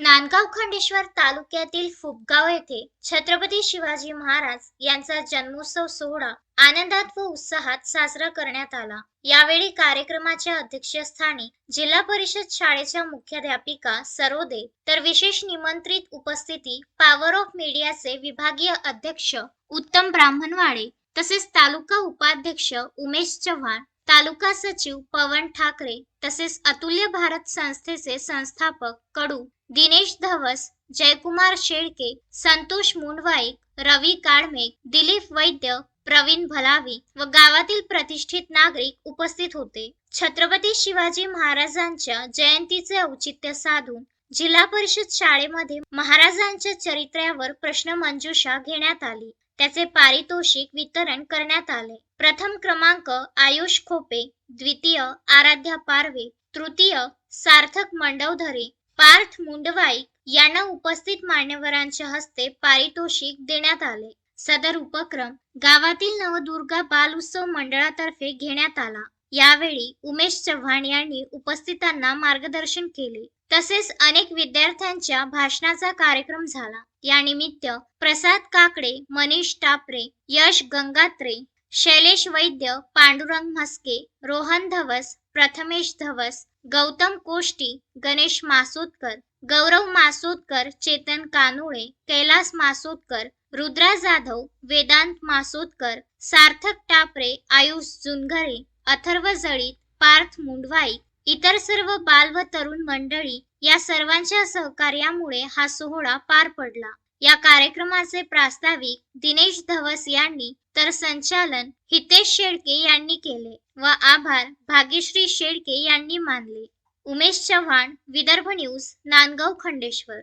नांदगाव खंडेश्वर तालुक्यातील फुपगाव येथे छत्रपती शिवाजी महाराज यांचा जन्मोत्सव सोहळा आनंदात व उत्साहात साजरा करण्यात आला. यावेळी कार्यक्रमाच्या अध्यक्षस्थानी जिल्हा परिषद शाळेच्या मुख्याध्यापिका सरोदे तर विशेष निमंत्रित उपस्थिती पॉवर ऑफ मीडियाचे विभागीय अध्यक्ष उत्तम ब्राह्मणवाडे तसेच तालुका उपाध्यक्ष उमेश चव्हाण तालुका सचिव पवन ठाकरे तसेच अतुल्य भारत संस्थेचे संस्थापक कडू दिनेश धवस जयकुमार शेळके संतोष मुंडवाईक रवी काळमे दिलीप वैद्य प्रवीण भलावी व गावातील प्रतिष्ठित नागरिक उपस्थित होते. छत्रपती शिवाजी महाराजांच्या जयंतीचे औचित्य साधून जिल्हा परिषद शाळेमध्ये महाराजांच्या चरित्र्यावर प्रश्नमंजुषा घेण्यात आली. त्याचे पारितोषिक वितरण करण्यात आले. प्रथम क्रमांक आयुष खोपे द्वितीय आराध्या पारवे तृतीय सार्थक मंडवधरे पार्थ मुंडवाईक यांना उपस्थित मान्यवरांच्या हस्ते पारितोषिक देण्यात आले. सदर उपक्रम गावातील नवदुर्गा बाल उत्सव मंडळातर्फे घेण्यात आला. यावेळी उमेश चव्हाण यांनी उपस्थितांना मार्गदर्शन केले. तसेच अनेक विद्यार्थ्यांच्या भाषणाचा कार्यक्रम झाला. यानिमित्त प्रसाद काकडे मनीष टापरे यश गंगात्रे शैलेश वैद्य पांडुरंग म्हस्के रोहन धवस प्रथमेश धवस गौतम कोष्टी गणेश मासोदकर गौरव मासोदकर चेतन कानुळे कैलास मासोदकर रुद्रा जाधव वेदांत मासोदकर सार्थक टापरे आयुष जुनघरे अथर्व जळीत पार्थ मुंडवाई इतर सर्व बाल व तरुण मंडळी या सर्वांच्या सहकार्यामुळे हा सोहळा पार पडला. या कार्यक्रमाचे प्रास्ताविक दिनेश धवस यांनी तर संचालन हितेश शेळके यांनी केले व आभार भाग्यश्री शेळके यांनी मानले. उमेश चव्हाण विदर्भ न्यूज नांदगाव खंडेश्वर.